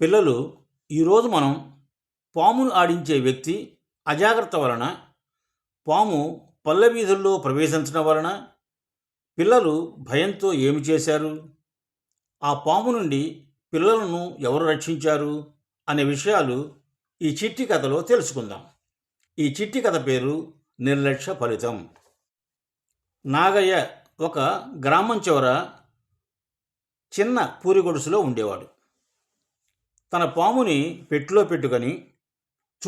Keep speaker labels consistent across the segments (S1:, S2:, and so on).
S1: పిల్లలు ఈరోజు మనం పామును ఆడించే వ్యక్తి అజాగ్రత్త వలన పాము పల్లె వీధుల్లో ప్రవేశించడం వలన పిల్లలు భయంతో ఏమి చేశారు? ఆ పాము నుండి పిల్లలను ఎవరు రక్షించారు? అనే విషయాలు ఈ చిట్టి కథలో తెలుసుకుందాం. ఈ చిట్టి కథ పేరు నిర్లక్ష్య ఫలితం. నాగయ్య ఒక గ్రామం చివర చిన్న పూరి ఉండేవాడు. తన పాముని పెట్టులో పెట్టుకొని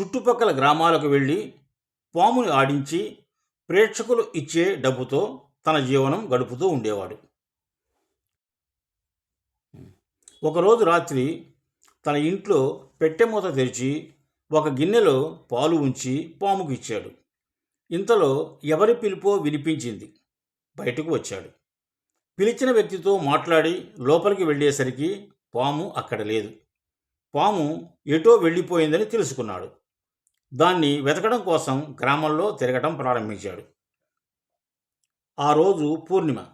S1: చుట్టుపక్కల గ్రామాలకు వెళ్ళి పాముని ఆడించి ప్రేక్షకులు ఇచ్చే డబ్బుతో తన జీవనం గడుపుతూ ఉండేవాడు. ఒకరోజు రాత్రి తన ఇంట్లో పెట్టె మూత తెరిచి ఒక గిన్నెలో పాలు ఉంచి పాముకు ఇచ్చాడు. ఇంతలో ఎవరి పిలుపో వినిపించింది. బయటకు వచ్చాడు. పిలిచిన వ్యక్తితో మాట్లాడి లోపలికి వెళ్ళేసరికి పాము అక్కడ లేదు. పాము ఎటో వెళ్ళిపోయిందని తెలుసుకున్నాడు. దాన్ని వెతకడం కోసం గ్రామంలో తిరగటం ప్రారంభించాడు. ఆ రోజు పూర్ణిమ.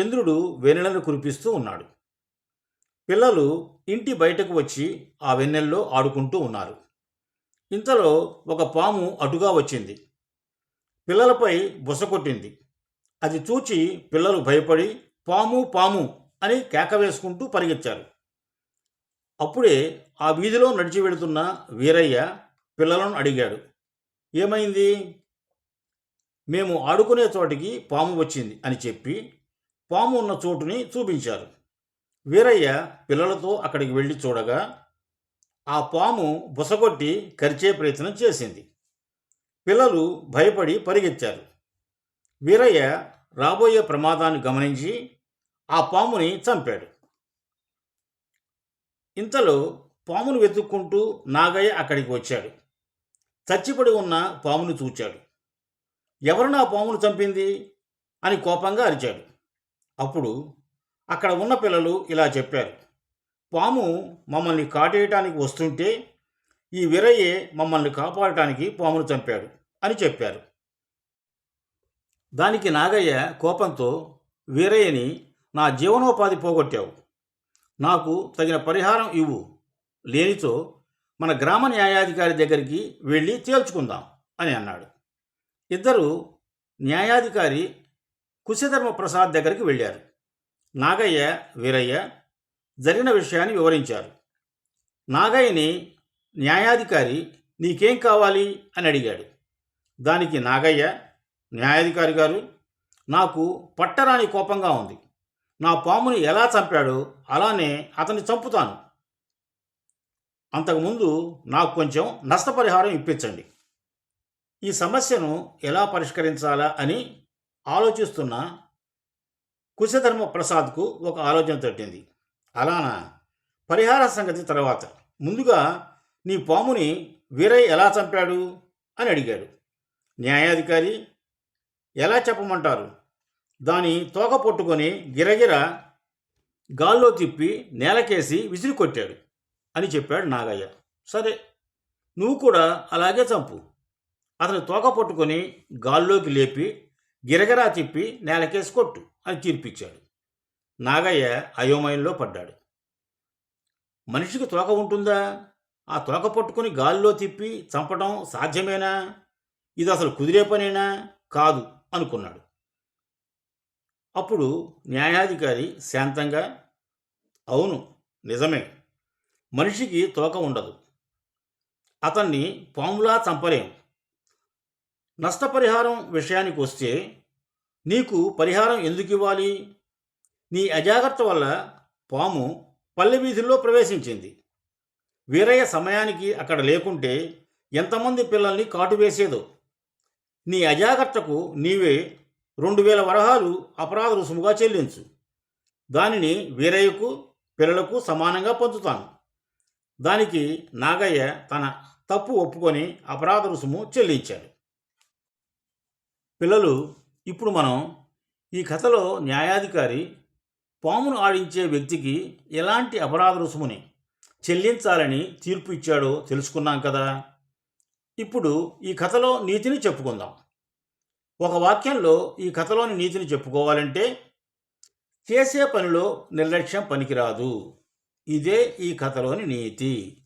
S1: చంద్రుడు వెన్నెలను కురిపిస్తూ ఉన్నాడు. పిల్లలు ఇంటి బయటకు వచ్చి ఆ వెన్నెల్లో ఆడుకుంటూ ఉన్నారు. ఇంతలో ఒక పాము అటుగా వచ్చింది. పిల్లలపై బుస కొట్టింది. అది చూచి పిల్లలు భయపడి పాము పాము అని కేక వేసుకుంటూ పరిగెత్తారు. అప్పుడే ఆ వీధిలో నడిచి వెళుతున్న వీరయ్య పిల్లలను అడిగాడు ఏమైంది? మేము ఆడుకునే చోటికి పాము వచ్చింది అని చెప్పి పాము ఉన్న చోటుని చూపించారు. వీరయ్య పిల్లలతో అక్కడికి వెళ్ళి చూడగా ఆ పాము బుసగొట్టి కరిచే ప్రయత్నం చేసింది. పిల్లలు భయపడి పరిగెత్తారు. వీరయ్య రాబోయే ప్రమాదాన్ని గమనించి ఆ పాముని చంపాడు. ఇంతలో పామును వెతుక్కుంటూ నాగయ్య అక్కడికి వచ్చాడు. చచ్చిపడి ఉన్న పామును చూచాడు. ఎవరు నా పామును చంపింది? అని కోపంగా అరిచాడు. అప్పుడు అక్కడ ఉన్న పిల్లలు ఇలా చెప్పారు. పాము మమ్మల్ని కాటేయటానికి వస్తుంటే ఈ వీరయ్యే మమ్మల్ని కాపాడటానికి పామును చంపాడు అని చెప్పారు. దానికి నాగయ్య కోపంతో వీరయ్యని నా జీవనోపాధి పోగొట్టావు. నాకు తగిన పరిహారం ఇవ్వు. లేనిచో మన గ్రామ న్యాయాధికారి దగ్గరికి వెళ్ళి తేల్చుకుందాం అని అన్నాడు. ఇద్దరు న్యాయాధికారి కుశధర్మ ప్రసాద్ దగ్గరికి వెళ్ళారు. నాగయ్య వీరయ్య జరిగిన విషయాన్ని వివరించారు. నాగయ్యని న్యాయాధికారి నీకేం కావాలి? అని అడిగాడు. దానికి నాగయ్య న్యాయాధికారి గారు నాకు పట్టరాని కోపంగా ఉంది. నా పాముని ఎలా చంపాడో అలానే అతన్ని చంపుతాను. అంతకుముందు నాకు కొంచెం నష్టపరిహారం ఇప్పించండి. ఈ సమస్యను ఎలా పరిష్కరించాలా అని ఆలోచిస్తున్న కుశధర్మ ప్రసాద్కు ఒక ఆలోచన తట్టింది. అలానా? పరిహార సంగతి తర్వాత. ముందుగా నీ పాముని వీరయ్య ఎలా చంపాడు అని అడిగాడు. న్యాయాధికారి ఎలా చెప్పమంటారు? దాని తోక పట్టుకొని గిరగిర గాల్లో తిప్పి నేలకేసి విసిరి కొట్టాడు అని చెప్పాడు నాగయ్య. సరే నువ్వు కూడా అలాగే చంపు. అతను తోక పట్టుకొని గాల్లోకి లేపి గిరగిరా తిప్పి నేలకేసి కొట్టు అని తీర్పిచ్చాడు. నాగయ్య అయోమయంలో పడ్డాడు. మనిషికి తోక ఉంటుందా? ఆ తోక పట్టుకొని గాల్లో తిప్పి చంపడం సాధ్యమేనా? ఇది అసలు కుదిరే పనేనా? కాదు అనుకున్నాడు. అప్పుడు న్యాయాధికారి శాంతంగా అవును నిజమే. మనిషికి తోక ఉండదు. అతన్ని పాములా చంపలేం. నష్టపరిహారం విషయానికి వస్తే నీకు పరిహారం ఎందుకు ఇవ్వాలి? నీ అజాగ్రత్త వల్ల పాము పల్లె వీధుల్లో ప్రవేశించింది. వీరయ్య సమయానికి అక్కడ లేకుంటే ఎంతమంది పిల్లల్ని కాటు వేసేదో. నీ అజాగ్రత్తకు నీవే రెండు వేల వరహాలు అపరాధ రుసుముగా చెల్లించు. దానిని వీరయ్యకు పిల్లలకు సమానంగా పంచుతాను. దానికి నాగయ్య తన తప్పు ఒప్పుకొని అపరాధ రుసుము చెల్లించాడు. పిల్లలు ఇప్పుడు మనం ఈ కథలో న్యాయాధికారి పామును ఆడించే వ్యక్తికి ఎలాంటి అపరాధ రుసుముని చెల్లించాలని తీర్పు ఇచ్చాడో తెలుసుకున్నాం కదా? ఇప్పుడు ఈ కథలో నీతిని చెప్పుకుందాం. ఒక వాక్యంలో ఈ కథలోని నీతిని చెప్పుకోవాలంటే చేసే పనిలో నిర్లక్ష్యం పనికిరాదు. ఇదే ఈ కథలోని నీతి.